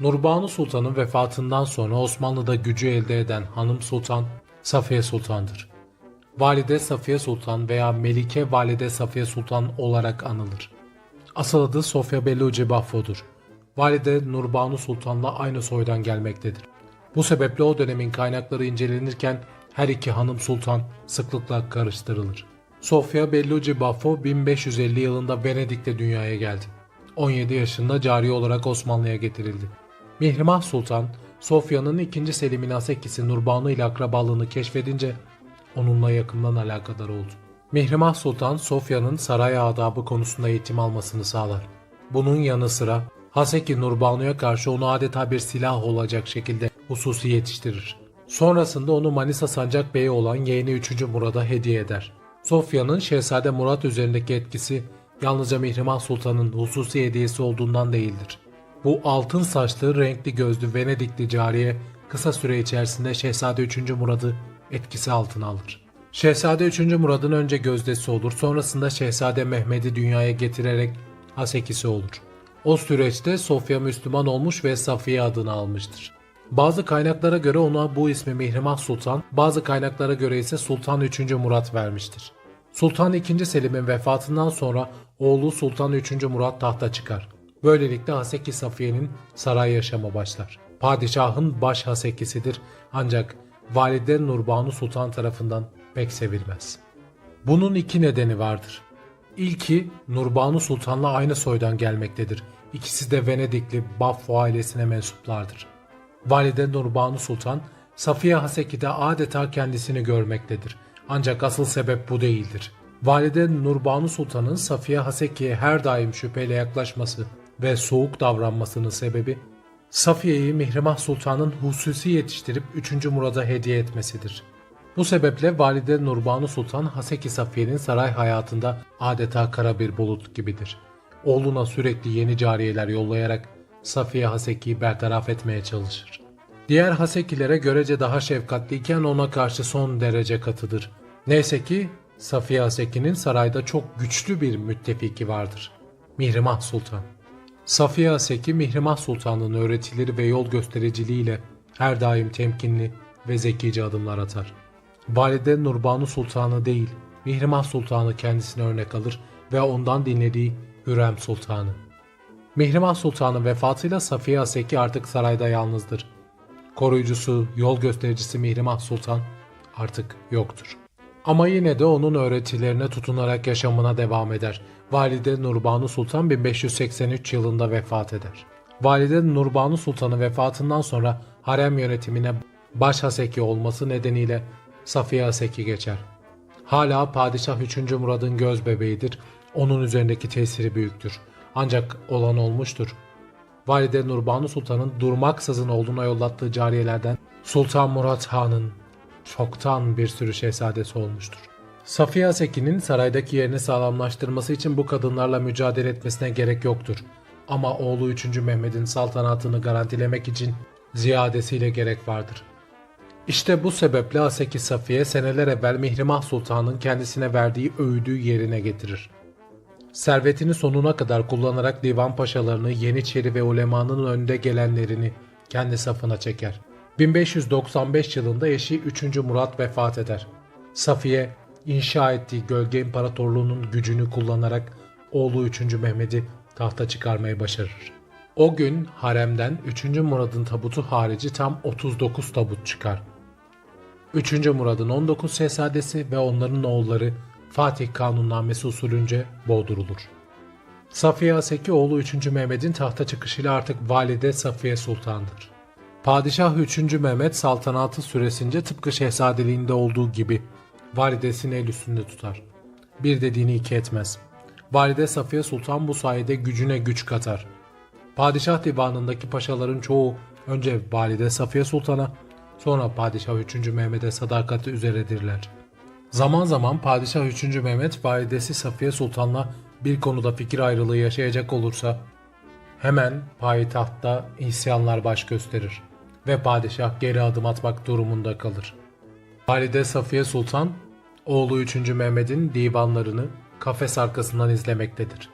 Nurbanu Sultan'ın vefatından sonra Osmanlı'da gücü elde eden Hanım Sultan Safiye Sultan'dır. Valide Safiye Sultan veya Melike Valide Safiye Sultan olarak anılır. Asıl adı Sofya Belluci Baffo'dur. Valide Nurbanu Sultan'la aynı soydan gelmektedir. Bu sebeple o dönemin kaynakları incelenirken her iki hanım sultan sıklıkla karıştırılır. Sofya Belluci Baffo 1550 yılında Venedik'te dünyaya geldi. 17 yaşında cari olarak Osmanlı'ya getirildi. Mihrimah Sultan, Sofya'nın 2. Selim'in Asekisi Nurbanu ile akrabalığını keşfedince onunla yakından alakadar oldu. Mihrimah Sultan, Sofya'nın saray adabı konusunda eğitim almasını sağlar. Bunun yanı sıra Haseki Nurbanu'ya karşı onu adeta bir silah olacak şekilde hususi yetiştirir. Sonrasında onu Manisa Sancak Bey'i olan yeğeni 3. Murad'a hediye eder. Sofya'nın Şehzade Murat üzerindeki etkisi yalnızca Mihrimah Sultan'ın hususi hediyesi olduğundan değildir. Bu altın saçlı, renkli gözlü Venedikli cariye kısa süre içerisinde Şehzade 3. Murad'ı etkisi altına alır. Şehzade 3. Murad'ın önce gözdesi olur, sonrasında Şehzade Mehmet'i dünyaya getirerek Hasekisi olur. O süreçte Sofya Müslüman olmuş ve Safiye adını almıştır. Bazı kaynaklara göre ona bu ismi Mihrimah Sultan, bazı kaynaklara göre ise Sultan 3. Murat vermiştir. Sultan II. Selim'in vefatından sonra oğlu Sultan 3. Murat tahta çıkar. Böylelikle Haseki Safiye'nin saray yaşamı başlar. Padişahın baş hasekisidir ancak Valide Nurbanu Sultan tarafından pek sevilmez. Bunun iki nedeni vardır. İlki Nurbanu Sultan'la aynı soydan gelmektedir. İkisi de Venedikli Baffo ailesine mensuplardır. Valide Nurbanu Sultan, Safiye Haseki'de adeta kendisini görmektedir. Ancak asıl sebep bu değildir. Valide Nurbanu Sultan'ın Safiye Haseki'ye her daim şüpheyle yaklaşması ve soğuk davranmasının sebebi, Safiye'yi Mihrimah Sultan'ın hususi yetiştirip 3. Murad'a hediye etmesidir. Bu sebeple Valide Nurbanu Sultan Haseki Safiye'nin saray hayatında adeta kara bir bulut gibidir. Oğluna sürekli yeni cariyeler yollayarak Safiye Haseki'yi bertaraf etmeye çalışır. Diğer Hasekilere görece daha şefkatliyken ona karşı son derece katıdır. Neyse ki Safiye Haseki'nin sarayda çok güçlü bir müttefiki vardır. Mihrimah Sultan. Safiye Haseki Mihrimah Sultan'ın öğretileri ve yol göstericiliğiyle her daim temkinli ve zekice adımlar atar. Valide Nurbanu Sultan'ı değil, Mihrimah Sultan'ı kendisine örnek alır ve ondan dinlediği Hürrem Sultan'ı. Mihrimah Sultan'ın vefatıyla Safiye Haseki artık sarayda yalnızdır. Koruyucusu, yol göstericisi Mihrimah Sultan artık yoktur. Ama yine de onun öğretilerine tutunarak yaşamına devam eder. Valide Nurbanu Sultan 1583 yılında vefat eder. Valide Nurbanu Sultan'ın vefatından sonra harem yönetimine baş Haseki olması nedeniyle Safiye Haseki geçer. Hala Padişah 3. Murad'ın göz bebeğidir. Onun üzerindeki tesiri büyüktür. Ancak olan olmuştur. Valide Nurbanu Sultan'ın durmaksızın oğluna yollattığı cariyelerden Sultan Murat Han'ın çoktan bir sürü şehzadesi olmuştur. Safiye Haseki'nin saraydaki yerini sağlamlaştırması için bu kadınlarla mücadele etmesine gerek yoktur. Ama oğlu 3. Mehmet'in saltanatını garantilemek için ziyadesiyle gerek vardır. İşte bu sebeple Haseki Safiye seneler evvel Mihrimah Sultan'ın kendisine verdiği öğüdü yerine getirir. Servetini sonuna kadar kullanarak divan paşalarını, Yeniçeri ve ulemanın önde gelenlerini kendi safına çeker. 1595 yılında eşi 3. Murat vefat eder. Safiye, inşa ettiği Gölge İmparatorluğu'nun gücünü kullanarak oğlu 3. Mehmet'i tahta çıkarmayı başarır. O gün haremden 3. Murad'ın tabutu harici tam 39 tabut çıkar. 3. Murad'ın 19 şehzadesi ve onların oğulları Fatih Kanunnamesi usulünce boğdurulur. Safiye Haseki oğlu 3. Mehmet'in tahta çıkışıyla artık valide Safiye Sultan'dır. Padişah 3. Mehmet saltanatı süresince tıpkı şehzadeliğinde olduğu gibi validesini el üstünde tutar. Bir dediğini iki etmez. Valide Safiye Sultan bu sayede gücüne güç katar. Padişah divanındaki paşaların çoğu önce Valide Safiye Sultan'a sonra Padişah 3. Mehmet'e sadakati üzeredirler. Zaman zaman Padişah 3. Mehmet validesi Safiye Sultan'la bir konuda fikir ayrılığı yaşayacak olursa hemen payitahtta isyanlar baş gösterir ve padişah geri adım atmak durumunda kalır. Valide Safiye Sultan oğlu 3. Mehmet'in divanlarını kafes arkasından izlemektedir.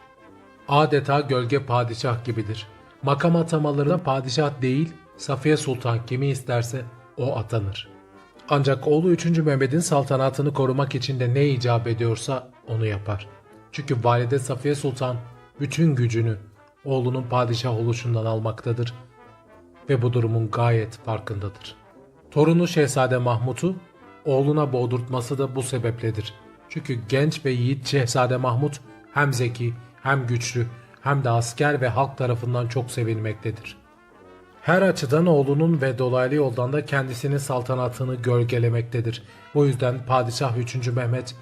Adeta gölge padişah gibidir. Makam atamalarında padişah değil, Safiye Sultan kimi isterse o atanır. Ancak oğlu 3. Mehmet'in saltanatını korumak için de ne icap ediyorsa onu yapar. Çünkü valide Safiye Sultan bütün gücünü oğlunun padişah oluşundan almaktadır ve bu durumun gayet farkındadır. Torunu Şehzade Mahmut'u oğluna boğdurtması da bu sebepledir. Çünkü genç ve yiğit Şehzade Mahmut hem zeki hem güçlü hem de asker ve halk tarafından çok sevilmektedir. Her açıdan oğlunun ve dolaylı yoldan da kendisinin saltanatını gölgelemektedir. Bu yüzden Padişah 3. Mehmet,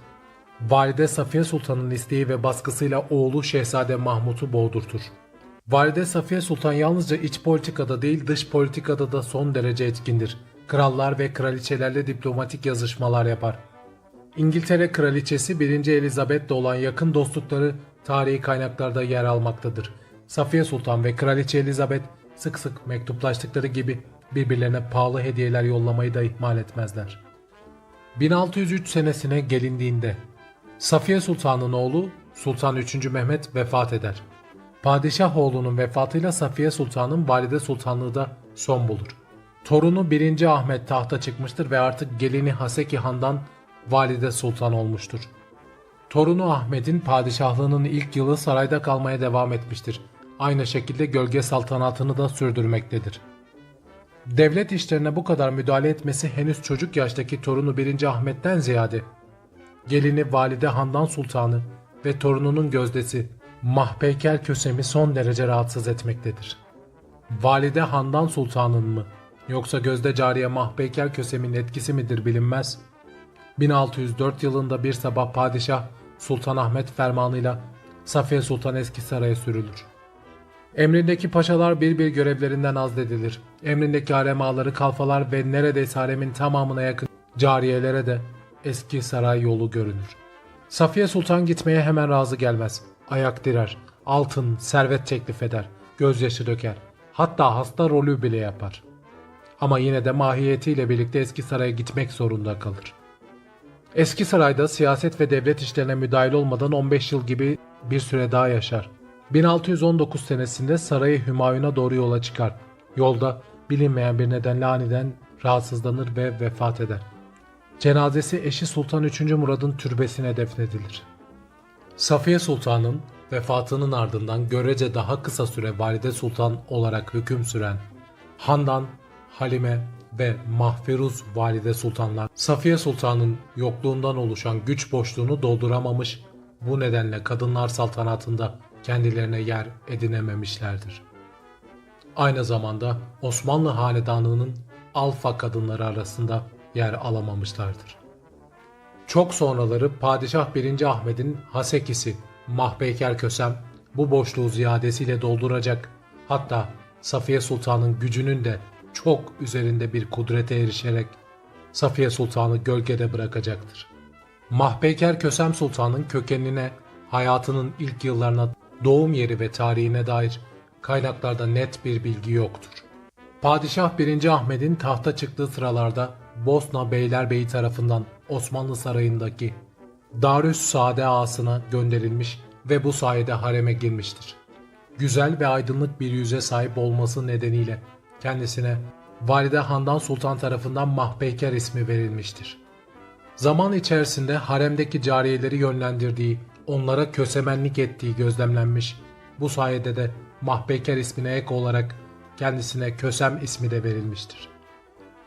Valide Safiye Sultan'ın isteği ve baskısıyla oğlu Şehzade Mahmut'u boğdurtur. Valide Safiye Sultan yalnızca iç politikada değil dış politikada da son derece etkindir. Krallar ve kraliçelerle diplomatik yazışmalar yapar. İngiltere Kraliçesi 1. Elizabeth'le olan yakın dostlukları tarihi kaynaklarda yer almaktadır. Safiye Sultan ve Kraliçe Elizabeth sık sık mektuplaştıkları gibi birbirlerine pahalı hediyeler yollamayı da ihmal etmezler. 1603 senesine gelindiğinde Safiye Sultan'ın oğlu Sultan 3. Mehmet vefat eder. Padişah oğlunun vefatıyla Safiye Sultan'ın valide sultanlığı da son bulur. Torunu 1. Ahmet tahta çıkmıştır ve artık gelini Haseki Han'dan valide sultan olmuştur. Torunu Ahmet'in padişahlığının ilk yılı sarayda kalmaya devam etmiştir. Aynı şekilde gölge saltanatını da sürdürmektedir. Devlet işlerine bu kadar müdahale etmesi henüz çocuk yaştaki torunu 1. Ahmet'ten ziyade gelini Valide Handan Sultanı ve torununun gözdesi Mahpeyker Kösem'i son derece rahatsız etmektedir. Valide Handan Sultan'ın mı yoksa gözde cariye Mahpeyker Kösem'in etkisi midir bilinmez. 1604 yılında bir sabah padişah Sultan Ahmet fermanıyla Safiye Sultan Eski Saray'a sürülür. Emrindeki paşalar bir bir görevlerinden azledilir. Emrindeki harem ağaları, kalfalar ve neredeyse haremin tamamına yakın cariyelere de eski saray yolu görünür. Safiye Sultan gitmeye hemen razı gelmez. Ayak direr, altın, servet teklif eder, gözyaşı döker. Hatta hasta rolü bile yapar. Ama yine de mahiyetiyle birlikte eski saraya gitmek zorunda kalır. Eski sarayda siyaset ve devlet işlerine müdahil olmadan 15 yıl gibi bir süre daha yaşar. 1619 senesinde sarayı Hümayun'a doğru yola çıkar. Yolda bilinmeyen bir nedenle aniden rahatsızlanır ve vefat eder. Cenazesi eşi Sultan 3. Murad'ın türbesine defnedilir. Safiye Sultan'ın vefatının ardından görece daha kısa süre Valide Sultan olarak hüküm süren Handan, Halime ve Mahferuz Valide Sultanlar Safiye Sultan'ın yokluğundan oluşan güç boşluğunu dolduramamış, bu nedenle kadınlar saltanatında kendilerine yer edinememişlerdir. Aynı zamanda Osmanlı Hanedanı'nın alfa kadınları arasında yer alamamışlardır. Çok sonraları Padişah 1. Ahmet'in Hasekisi Mahpeyker Kösem bu boşluğu ziyadesiyle dolduracak hatta Safiye Sultan'ın gücünün de çok üzerinde bir kudrete erişerek Safiye Sultan'ı gölgede bırakacaktır. Mahpeyker Kösem Sultan'ın kökenine, hayatının ilk yıllarına, doğum yeri ve tarihine dair kaynaklarda net bir bilgi yoktur. Padişah 1. Ahmet'in tahta çıktığı sıralarda Bosna Beylerbeyi tarafından Osmanlı Sarayı'ndaki Darüs Saade ağasına gönderilmiş ve bu sayede hareme girmiştir. Güzel ve aydınlık bir yüze sahip olması nedeniyle kendisine Valide Handan Sultan tarafından Mahpeyker ismi verilmiştir. Zaman içerisinde haremdeki cariyeleri yönlendirdiği, onlara kösemenlik ettiği gözlemlenmiş. Bu sayede de Mahpeyker ismine ek olarak kendisine Kösem ismi de verilmiştir.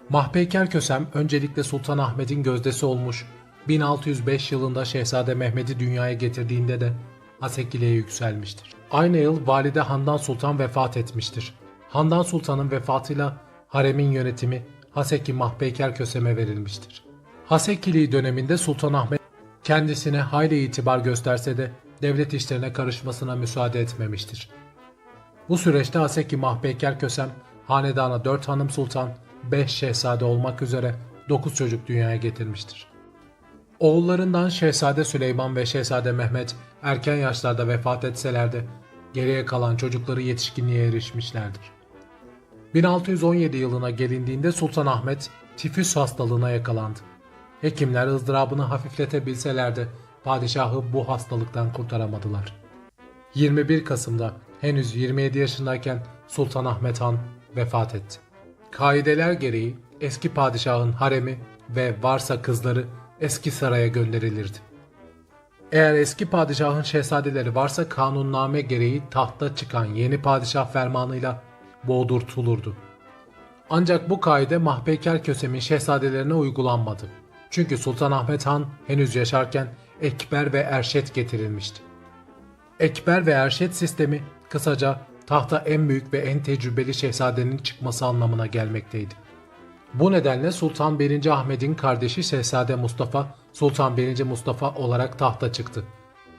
Mahpeyker Kösem öncelikle Sultan Ahmet'in gözdesi olmuş, 1605 yılında Şehzade Mehmet'i dünyaya getirdiğinde de Hasekili'ye yükselmiştir. Aynı yıl Valide Handan Sultan vefat etmiştir. Handan Sultan'ın vefatıyla haremin yönetimi Haseki Mahpeyker Kösem'e verilmiştir. Hasekili döneminde Sultan Ahmet kendisine hayli itibar gösterse de devlet işlerine karışmasına müsaade etmemiştir. Bu süreçte Haseki Mahpeyker Kösem hanedana 4 hanım sultan, 5 şehzade olmak üzere 9 çocuk dünyaya getirmiştir. Oğullarından Şehzade Süleyman ve Şehzade Mehmet erken yaşlarda vefat etseler de geriye kalan çocukları yetişkinliğe erişmişlerdir. 1617 yılına gelindiğinde Sultan Ahmet tifüs hastalığına yakalandı. Hekimler ızdırabını hafifletebilseler de padişahı bu hastalıktan kurtaramadılar. 21 Kasım'da henüz 27 yaşındayken Sultan Ahmet Han vefat etti. Kaideler gereği eski padişahın haremi ve varsa kızları eski saraya gönderilirdi. Eğer eski padişahın şehzadeleri varsa kanunname gereği tahta çıkan yeni padişah fermanıyla boğdurtulurdu. Ancak bu kaide Mahpeyker Kösem'in şehzadelerine uygulanmadı. Çünkü Sultan Ahmet Han henüz yaşarken Ekber ve Erşet getirilmişti. Ekber ve Erşet sistemi kısaca tahta en büyük ve en tecrübeli şehzadenin çıkması anlamına gelmekteydi. Bu nedenle Sultan 1. Ahmet'in kardeşi Şehzade Mustafa, Sultan 1. Mustafa olarak tahta çıktı.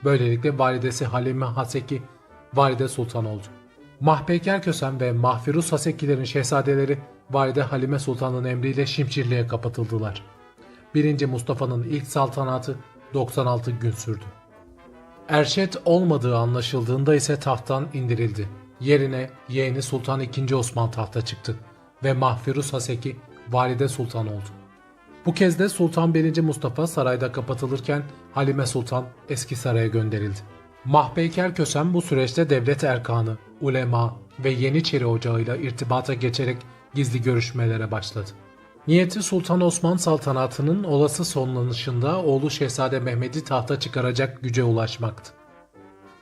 Böylelikle validesi Halime Haseki, Valide Sultan oldu. Mahpeyker Kösem ve Mahfiruz Hasekilerin şehzadeleri Valide Halime Sultan'ın emriyle Şimşirli'ye kapatıldılar. 1. Mustafa'nın ilk saltanatı 96 gün sürdü. Erşet olmadığı anlaşıldığında ise tahttan indirildi. Yerine yeğeni Sultan II. Osman tahta çıktı ve Mahfiruz Haseki valide sultan oldu. Bu kez de Sultan 1. Mustafa sarayda kapatılırken Halime Sultan eski saraya gönderildi. Mahpeyker Kösem bu süreçte devlet erkanı, ulema ve Yeniçeri Ocağı'yla irtibata geçerek gizli görüşmelere başladı. Niyeti Sultan Osman saltanatının olası sonlanışında oğlu Şehzade Mehmet'i tahta çıkaracak güce ulaşmaktı.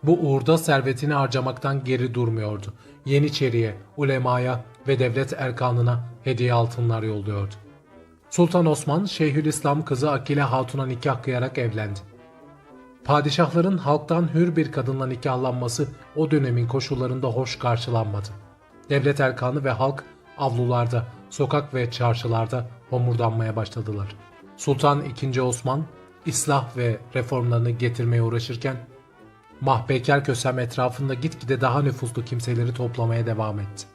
Bu uğurda servetini harcamaktan geri durmuyordu. Yeniçeri'ye, ulemaya ve devlet erkanına hediye altınlar yolluyordu. Sultan Osman, Şeyhülislam kızı Akile Hatun'a nikah kıyarak evlendi. Padişahların halktan hür bir kadınla nikahlanması o dönemin koşullarında hoş karşılanmadı. Devlet erkanı ve halk avlularda, sokak ve çarşılarda homurdanmaya başladılar. Sultan II. Osman, ıslah ve reformlarını getirmeye uğraşırken Mahpeyker Kösem etrafında gitgide daha nüfuslu kimseleri toplamaya devam etti.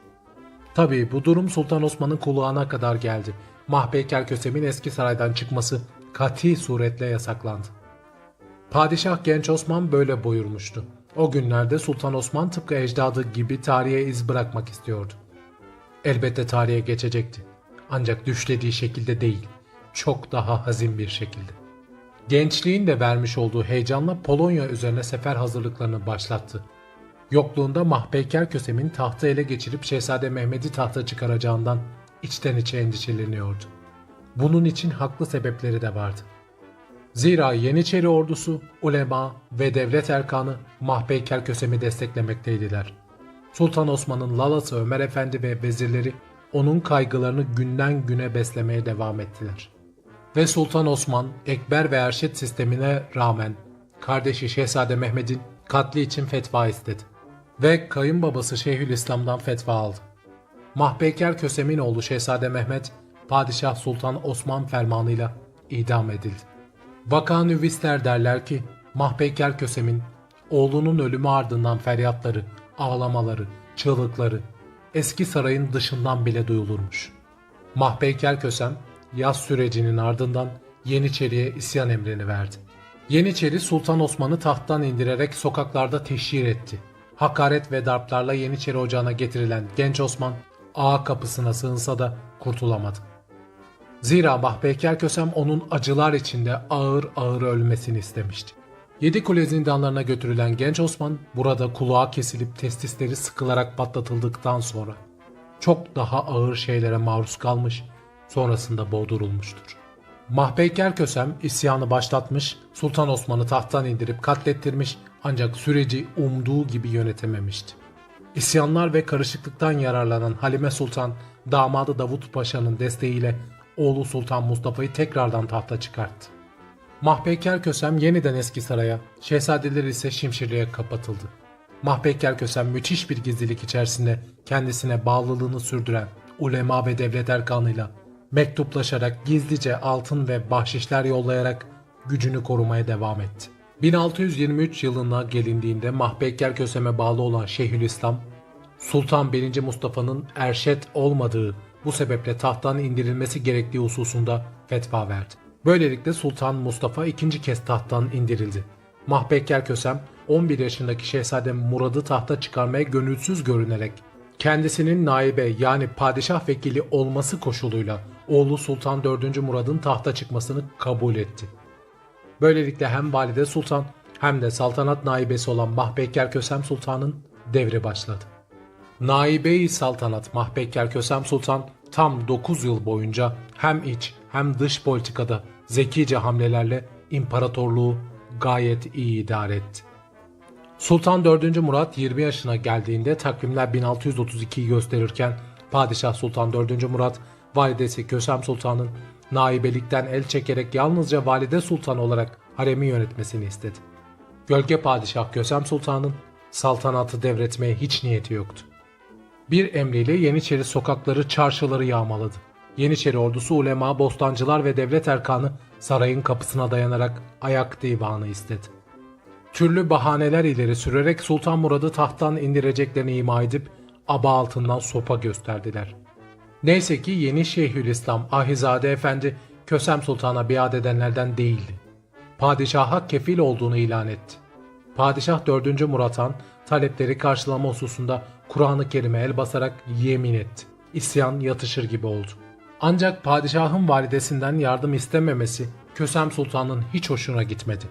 Tabii bu durum Sultan Osman'ın kulağına kadar geldi. Mahpeyker Kösem'in eski saraydan çıkması kati suretle yasaklandı. Padişah Genç Osman böyle buyurmuştu. O günlerde Sultan Osman tıpkı ecdadı gibi tarihe iz bırakmak istiyordu. Elbette tarihe geçecekti. Ancak düşlediği şekilde değil, çok daha hazin bir şekilde. Gençliğin de vermiş olduğu heyecanla Polonya üzerine sefer hazırlıklarını başlattı. Yokluğunda Mahpeyker Kösem'in tahtı ele geçirip Şehzade Mehmet'i tahta çıkaracağından içten içe endişeleniyordu. Bunun için haklı sebepleri de vardı. Zira Yeniçeri ordusu, ulema ve devlet erkanı Mahpeyker Kösem'i desteklemekteydiler. Sultan Osman'ın lalası Ömer Efendi ve vezirleri onun kaygılarını günden güne beslemeye devam ettiler. Ve Sultan Osman, Ekber ve Erşet sistemine rağmen kardeşi Şehzade Mehmet'in katli için fetva istedi. Ve kayınbabası Şeyhülislam'dan fetva aldı. Mahpeyker Kösem'in oğlu Şehzade Mehmet, Padişah Sultan Osman fermanıyla idam edildi. Vaka nüvisler derler ki Mahpeyker Kösem'in oğlunun ölümü ardından feryatları, ağlamaları, çığlıkları eski sarayın dışından bile duyulurmuş. Mahpeyker Kösem yaz sürecinin ardından Yeniçeri'ye isyan emrini verdi. Yeniçeri Sultan Osman'ı tahttan indirerek sokaklarda teşhir etti. Hakaret ve darplarla Yeniçeri ocağına getirilen genç Osman ağa kapısına sığınsa da kurtulamadı. Zira Mahpeyker Kösem onun acılar içinde ağır ağır ölmesini istemişti. Yedi kule zindanlarına götürülen genç Osman burada kulağı kesilip testisleri sıkılarak patlatıldıktan sonra çok daha ağır şeylere maruz kalmış, sonrasında boğdurulmuştur. Mahpeyker Kösem isyanı başlatmış, Sultan Osman'ı tahttan indirip katlettirmiş ancak süreci umduğu gibi yönetememişti. İsyanlar ve karışıklıktan yararlanan Halime Sultan, damadı Davut Paşa'nın desteğiyle oğlu Sultan Mustafa'yı tekrardan tahta çıkarttı. Mahpeyker Kösem yeniden eski saraya, şehzadeler ise Şimşirli'ye kapatıldı. Mahpeyker Kösem müthiş bir gizlilik içerisinde kendisine bağlılığını sürdüren ulema ve devlet erkanıyla mektuplaşarak gizlice altın ve bahşişler yollayarak gücünü korumaya devam etti. 1623 yılına gelindiğinde Mahpeyker Kösem'e bağlı olan Şeyhülislam, Sultan 1. Mustafa'nın erşet olmadığı bu sebeple tahttan indirilmesi gerektiği hususunda fetva verdi. Böylelikle Sultan Mustafa ikinci kez tahttan indirildi. Mahpeyker Kösem 11 yaşındaki Şehzade Murad'ı tahta çıkarmaya gönülsüz görünerek kendisinin naibe yani padişah vekili olması koşuluyla oğlu Sultan 4. Murad'ın tahta çıkmasını kabul etti. Böylelikle hem Valide Sultan hem de saltanat naibesi olan Mahpeyker Kösem Sultan'ın devri başladı. Naibe-i Saltanat Mahpeker Kösem Sultan tam 9 yıl boyunca hem iç hem dış politikada zekice hamlelerle imparatorluğu gayet iyi idare etti. Sultan 4. Murat 20 yaşına geldiğinde takvimler 1632'yi gösterirken Padişah Sultan 4. Murat validesi Kösem Sultan'ın naibelikten el çekerek yalnızca valide sultan olarak haremi yönetmesini istedi. Gölge Padişah Kösem Sultan'ın saltanatı devretmeye hiç niyeti yoktu. Bir emriyle Yeniçeri sokakları, çarşıları yağmaladı. Yeniçeri ordusu ulema, bostancılar ve devlet erkanı sarayın kapısına dayanarak ayak divanı istedi. Türlü bahaneler ileri sürerek Sultan Murad'ı tahttan indireceklerini ima edip aba altından sopa gösterdiler. Neyse ki yeni Şeyhülislam Ahizade Efendi Kösem Sultan'a biat edenlerden değildi. Padişaha kefil olduğunu ilan etti. Padişah 4. Murat Han talepleri karşılama hususunda Kur'an-ı Kerim'e el basarak yemin etti. İsyan yatışır gibi oldu. Ancak padişahın validesinden yardım istememesi Kösem Sultan'ın hiç hoşuna gitmedi.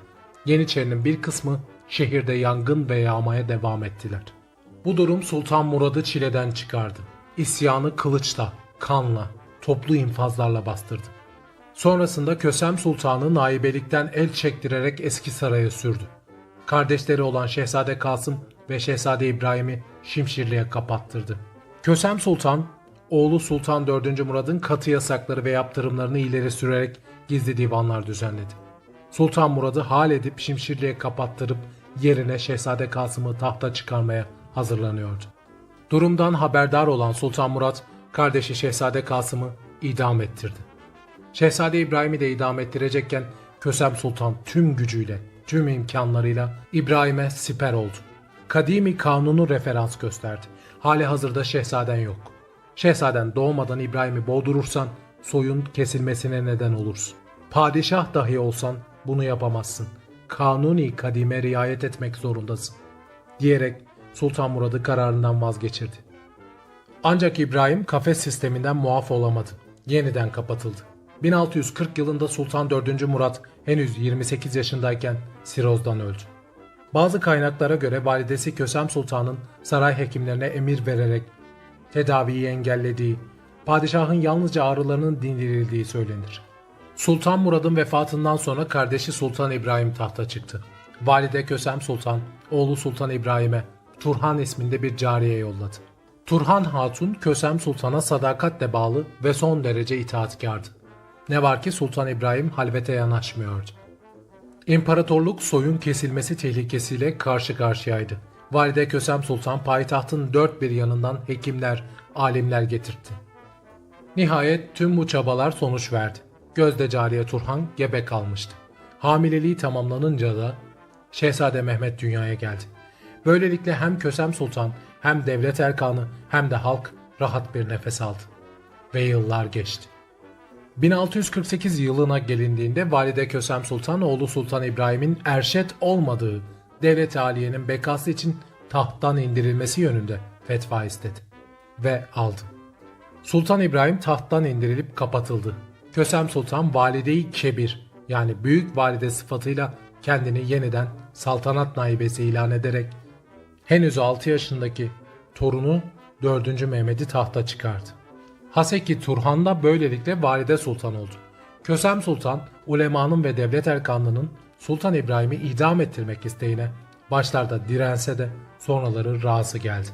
Yeniçerinin bir kısmı şehirde yangın ve yağmaya devam ettiler. Bu durum Sultan Murad'ı çileden çıkardı. İsyanı kılıçla, kanla, toplu infazlarla bastırdı. Sonrasında Kösem Sultan'ı naibelikten el çektirerek eski saraya sürdü. Kardeşleri olan Şehzade Kasım ve Şehzade İbrahim'i Şimşirli'ye kapattırdı. Kösem Sultan, oğlu Sultan 4. Murad'ın katı yasakları ve yaptırımlarını ileri sürerek gizli divanlar düzenledi. Sultan Murad'ı hal edip Şimşirli'ye kapattırıp yerine Şehzade Kasım'ı tahta çıkarmaya hazırlanıyordu. Durumdan haberdar olan Sultan Murat, kardeşi Şehzade Kasım'ı idam ettirdi. Şehzade İbrahim'i de idam ettirecekken Kösem Sultan tüm gücüyle, tüm imkanlarıyla İbrahim'e siper oldu. Kadimi kanunu referans gösterdi. Hali hazırda şehzaden yok. Şehzaden doğmadan İbrahim'i boğdurursan soyun kesilmesine neden olursun. Padişah dahi olsan bunu yapamazsın. Kanuni kadime riayet etmek zorundasın. Diyerek Sultan Murad'ı kararından vazgeçirdi. Ancak İbrahim kafes sisteminden muaf olamadı. Yeniden kapatıldı. 1640 yılında Sultan 4. Murat henüz 28 yaşındayken sirozdan öldü. Bazı kaynaklara göre validesi Kösem Sultan'ın saray hekimlerine emir vererek tedaviyi engellediği, padişahın yalnızca ağrılarının dindirildiği söylenir. Sultan Murad'ın vefatından sonra kardeşi Sultan İbrahim tahta çıktı. Valide Kösem Sultan, oğlu Sultan İbrahim'e Turhan isminde bir cariye yolladı. Turhan Hatun Kösem Sultan'a sadakatle bağlı ve son derece itaatkardı. Ne var ki Sultan İbrahim halvete yanaşmıyordu. İmparatorluk soyun kesilmesi tehlikesiyle karşı karşıyaydı. Valide Kösem Sultan payitahtın dört bir yanından hekimler, alimler getirtti. Nihayet tüm bu çabalar sonuç verdi. Gözde cariye Turhan gebe kalmıştı. Hamileliği tamamlanınca da Şehzade Mehmet dünyaya geldi. Böylelikle hem Kösem Sultan hem devlet erkanı hem de halk rahat bir nefes aldı. Ve yıllar geçti. 1648 yılına gelindiğinde Valide Kösem Sultan oğlu Sultan İbrahim'in erşet olmadığı devlet aliyenin bekası için tahttan indirilmesi yönünde fetva istedi ve aldı. Sultan İbrahim tahttan indirilip kapatıldı. Kösem Sultan valideyi kebir yani büyük valide sıfatıyla kendini yeniden saltanat naibesi ilan ederek henüz 6 yaşındaki torunu 4. Mehmet'i tahta çıkardı. Haseki Turhan da böylelikle valide sultan oldu. Kösem Sultan, ulemanın ve devlet erkanlığının Sultan İbrahim'i idam ettirmek isteğine başlarda dirense de sonraları razı geldi.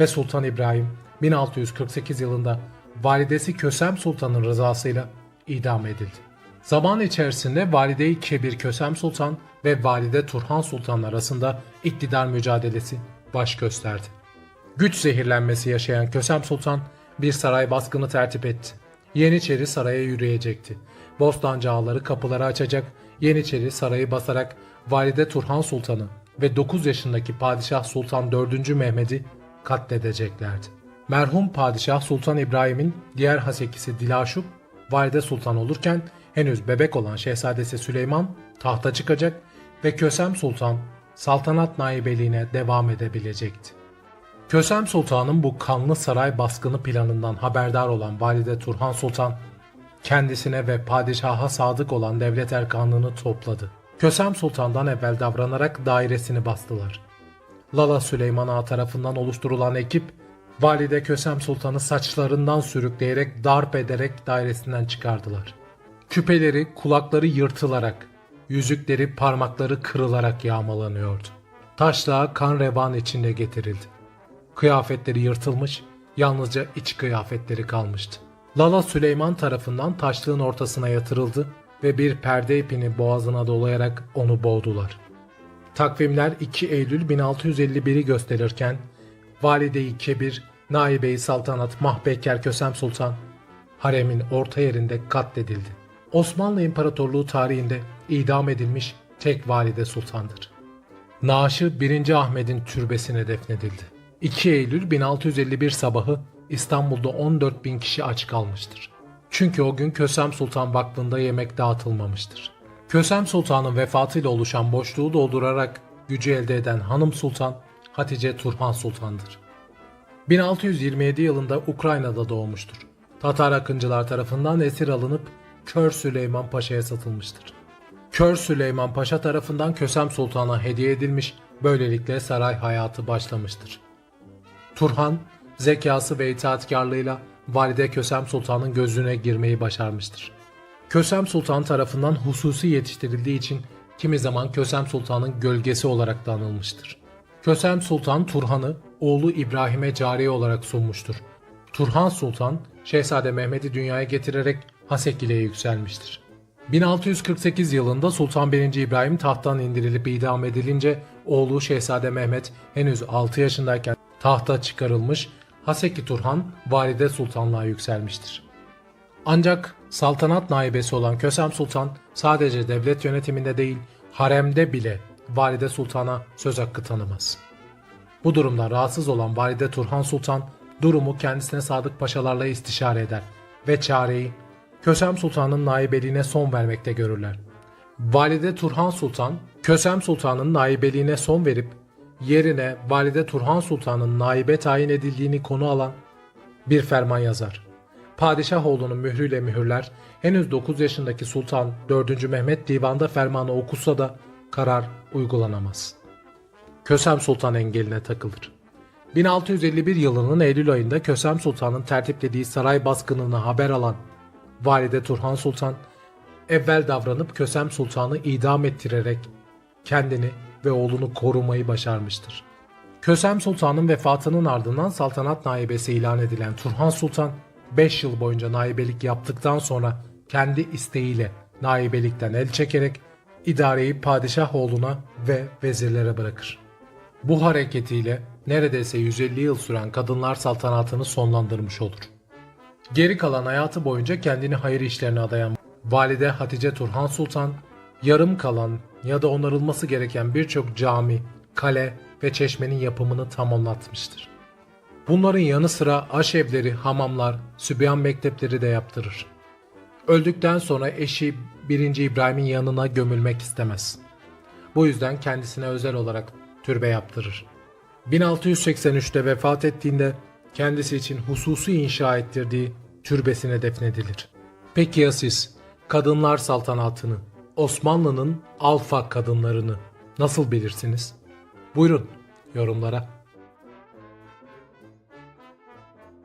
Ve Sultan İbrahim 1648 yılında validesi Kösem Sultan'ın rızasıyla idam edildi. Zaman içerisinde Valide-i Kebir Kösem Sultan ve Valide Turhan Sultan arasında iktidar mücadelesi baş gösterdi. Güç zehirlenmesi yaşayan Kösem Sultan bir saray baskını tertip etti. Yeniçeri saraya yürüyecekti. Bostancı ağları kapıları açacak, Yeniçeri sarayı basarak Valide Turhan Sultan'ı ve 9 yaşındaki Padişah Sultan 4. Mehmet'i katledeceklerdi. Merhum Padişah Sultan İbrahim'in diğer hasekisi Dilaşup Valide Sultan olurken henüz bebek olan Şehzadesi Süleyman tahta çıkacak ve Kösem Sultan saltanat naibeliğine devam edebilecekti. Kösem Sultan'ın bu kanlı saray baskını planından haberdar olan Valide Turhan Sultan, kendisine ve padişaha sadık olan devlet erkanlığını topladı. Kösem Sultan'dan evvel davranarak dairesini bastılar. Lala Süleyman Ağa tarafından oluşturulan ekip Valide Kösem Sultan'ı saçlarından sürükleyerek darp ederek dairesinden çıkardılar. Küpeleri, kulakları yırtılarak, yüzükleri, parmakları kırılarak yağmalanıyordu. Taşlığa kan revan içinde getirildi. Kıyafetleri yırtılmış, yalnızca iç kıyafetleri kalmıştı. Lala Süleyman tarafından taşlığın ortasına yatırıldı ve bir perde ipini boğazına dolayarak onu boğdular. Takvimler 2 Eylül 1651'i gösterirken Valide-i Kebir, Naibe-i Saltanat Mahbeker Kösem Sultan haremin orta yerinde katledildi. Osmanlı İmparatorluğu tarihinde idam edilmiş tek valide sultandır. Naaşı 1. Ahmet'in türbesine defnedildi. 2 Eylül 1651 sabahı İstanbul'da 14 bin kişi aç kalmıştır. Çünkü o gün Kösem Sultan Vakfı'nda yemek dağıtılmamıştır. Kösem Sultan'ın vefatıyla oluşan boşluğu doldurarak gücü elde eden Hanım Sultan Hatice Turhan Sultan'dır. 1627 yılında Ukrayna'da doğmuştur. Tatar akıncılar tarafından esir alınıp Kör Süleyman Paşa'ya satılmıştır. Kör Süleyman Paşa tarafından Kösem Sultan'a hediye edilmiş, böylelikle saray hayatı başlamıştır. Turhan, zekası ve itaatkarlığıyla Valide Kösem Sultan'ın gözüne girmeyi başarmıştır. Kösem Sultan tarafından hususi yetiştirildiği için kimi zaman Kösem Sultan'ın gölgesi olarak da anılmıştır. Kösem Sultan Turhan'ı oğlu İbrahim'e cariye olarak sunmuştur. Turhan Sultan, Şehzade Mehmet'i dünyaya getirerek Hasekile'ye yükselmiştir. 1648 yılında Sultan 1. İbrahim tahttan indirilip idam edilince oğlu Şehzade Mehmet henüz 6 yaşındayken tahta çıkarılmış Haseki Turhan Valide Sultanlığa yükselmiştir. Ancak saltanat naibesi olan Kösem Sultan sadece devlet yönetiminde değil haremde bile Valide Sultan'a söz hakkı tanımaz. Bu durumdan rahatsız olan Valide Turhan Sultan durumu kendisine sadık paşalarla istişare eder ve çareyi Kösem Sultan'ın naibeliğine son vermekte görürler. Valide Turhan Sultan, Kösem Sultan'ın naibeliğine son verip yerine Valide Turhan Sultan'ın naibe tayin edildiğini konu alan bir ferman yazar. Padişah oğlunun mührüyle mühürler, henüz 9 yaşındaki Sultan 4. Mehmet divanda fermanı okusa da karar uygulanamaz. Kösem Sultan engeline takılır. 1651 yılının Eylül ayında Kösem Sultan'ın tertiplediği saray baskınını haber alan Valide Turhan Sultan, evvel davranıp Kösem Sultan'ı idam ettirerek kendini ve oğlunu korumayı başarmıştır. Kösem Sultan'ın vefatının ardından saltanat naibesi ilan edilen Turhan Sultan 5 yıl boyunca naibelik yaptıktan sonra kendi isteğiyle naibelikten el çekerek idareyi padişah oğluna ve vezirlere bırakır. Bu hareketiyle neredeyse 150 yıl süren kadınlar saltanatını sonlandırmış olur. Geri kalan hayatı boyunca kendini hayır işlerine adayan Valide Hatice Turhan Sultan, yarım kalan ya da onarılması gereken birçok cami, kale ve çeşmenin yapımını tamamlatmıştır. Bunların yanı sıra aşevleri, hamamlar, sübyan mektepleri de yaptırır. Öldükten sonra eşi 1. İbrahim'in yanına gömülmek istemez. Bu yüzden kendisine özel olarak türbe yaptırır. 1683'te vefat ettiğinde kendisi için hususi inşa ettirdiği türbesine defnedilir. Peki ya siz kadınlar saltanatını, Osmanlı'nın alfa kadınlarını nasıl bilirsiniz? Buyurun yorumlara.